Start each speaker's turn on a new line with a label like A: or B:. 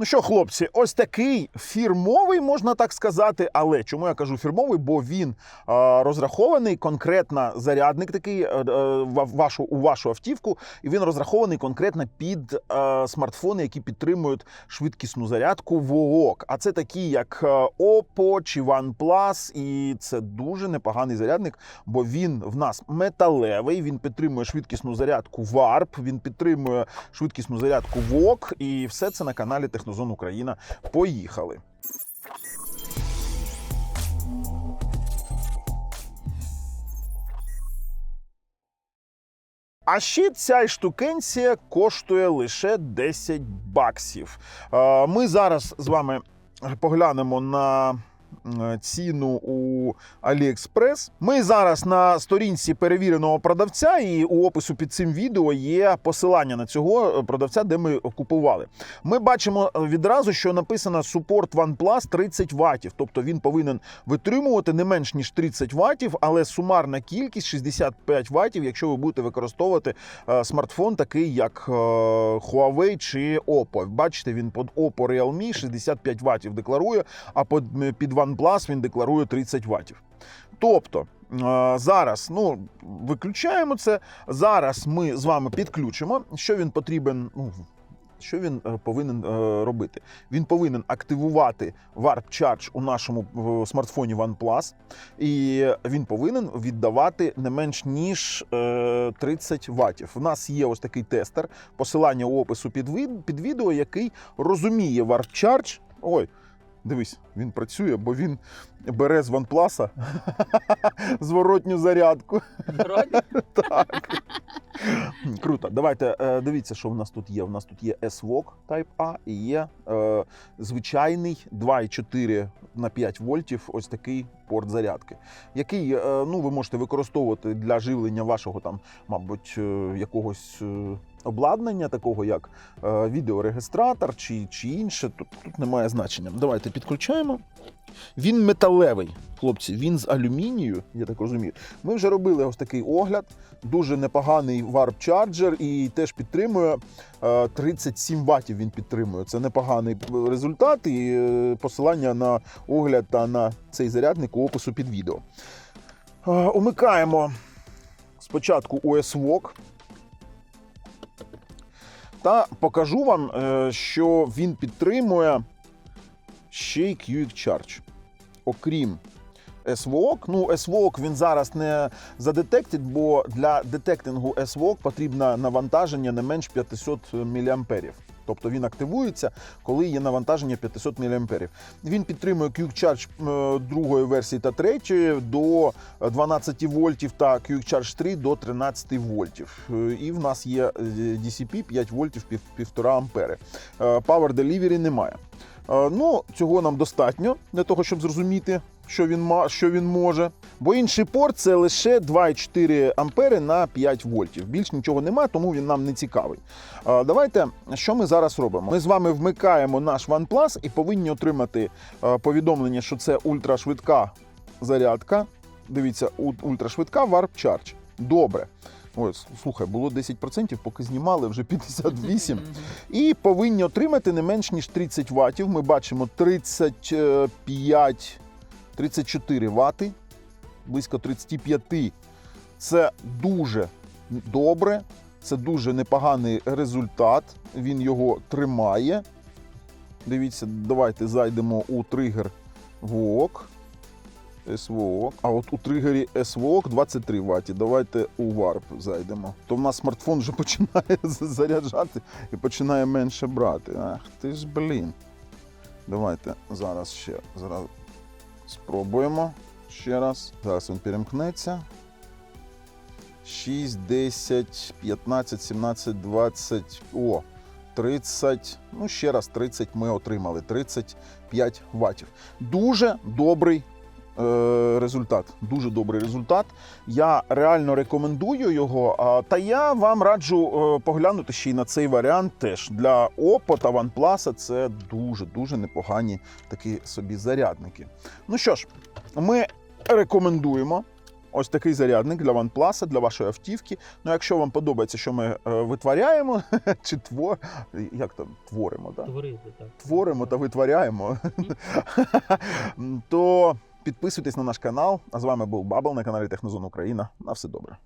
A: Ну що, хлопці, ось такий фірмовий, можна так сказати. Але чому я кажу фірмовий? Бо він е, розрахований конкретно зарядник такий е, е, вашу у вашу автівку, і він розрахований конкретно під е, смартфони, які підтримують швидкісну зарядку ВООК. А це такі, як е, Oppo чи OnePlus, і це дуже непоганий зарядник, бо він в нас металевий. Він підтримує швидкісну зарядку VARP, він підтримує швидкісну зарядку ВОК, і все це на каналі Технозон Україна. Поїхали. А ще ця штукенція коштує лише 10 баксів. Е, Ми зараз з вами поглянемо на ціну у AliExpress. Ми зараз на сторінці перевіреного продавця, і у опису під цим відео є посилання на цього продавця, де ми купували. Ми бачимо відразу, що написано Support OnePlus 30 ватів, тобто він повинен витримувати не менш ніж 30 ватів, але сумарна кількість 65 ватів, якщо ви будете використовувати е, смартфон, такий як е, Huawei чи Oppo. Бачите, він під Oppo Realme 65 ватів декларує, а під, під OnePlus він декларує 30 ватів. Тобто. е, Зараз ну виключаємо це. Зараз ми з вами підключимо, що він потрібен. Ну що він е, повинен е, робити? Він повинен активувати Warp Charge у нашому смартфоні OnePlus, і він повинен віддавати не менш ніж е, 30 ватів. У нас є ось такий тестер, посилання у опису під відео, який розуміє Warp Charge. Ой, дивись, він працює, бо він бере з OnePlus зворотню зарядку. Так. Круто. Давайте е, дивіться, що в нас тут є. У нас тут є SVOC Type A і є е, звичайний 2,4 на 5 вольтів. Ось такий порт зарядки, який е, ну, ви можете використовувати для живлення вашого там, мабуть, е, якогось. е, Обладнання, такого як е, відеорегістратор чи, чи інше, тут, тут немає значення. Давайте підключаємо. Він металевий, хлопці, він з алюмінію, я так розумію. Ми вже робили ось такий огляд. Дуже непоганий Charger і теж підтримує е, 37 ватів. Він підтримує. Це непоганий результат. І е, посилання на огляд та на цей зарядник у опису під відео. Е, Умикаємо спочатку OS-VOC. Та покажу вам, е, що він підтримує ще й QX Charge. Окрім SVOC. Ну, SVOC він зараз не задетектить, бо для детектингу SVOC потрібно навантаження не менш 500 мА. Тобто він активується, коли є навантаження 500 мА. Він підтримує Quick Charge е, другої версії та третьої до 12 вольтів та Quick Charge 3 до 13 вольтів. Е, І в нас є е, DCP 5 вольтів 1,5 ампери. Power Delivery немає. Ну, цього нам достатньо для того, щоб зрозуміти, що він що він може. Бо інший порт це лише 2,4 ампери на 5 вольтів. Більш нічого немає, тому він нам не цікавий. Давайте, що ми зараз робимо? Ми з вами вмикаємо наш OnePlus і повинні отримати повідомлення, що це ультрашвидка зарядка. Дивіться, ультрашвидка Warp Charge. Добре. Ось, слухай, було 10%, поки знімали вже 58. І повинні отримати не менш ніж 30 ватів. Ми бачимо 35, 34 вати, близько 35. Це дуже добре, це дуже непоганий результат. Він його тримає. Дивіться, давайте зайдемо у тригер VOOC. SVOC. А от у тригері SVOC 23 Вт. Давайте у Warp зайдемо. То в нас смартфон вже починає заряджати і починає менше брати. Ах ти ж блін. Давайте зараз ще зараз спробуємо ще раз. Зараз він перемкнеться. 6, 10, 15, 17, 20. О, 30. Ну, ще раз 30 ми отримали. 35 ватів. Дуже добрий результат. Дуже добрий результат. Я реально рекомендую його. Та я вам раджу е, поглянути ще й на цей варіант теж. Для Oppo та OnePlus це дуже-дуже непогані такі собі зарядники. Ну що ж, ми рекомендуємо. Ось такий зарядник для OnePlus, для вашої автівки. Ну, якщо вам подобається, що ми е, витворяємо, чи твор... як там творимо, да?
B: Творити, так.
A: творимо та витворяємо, то підписуйтесь на наш канал. А з вами був Бабл на каналі Технозон Україна. На все добре.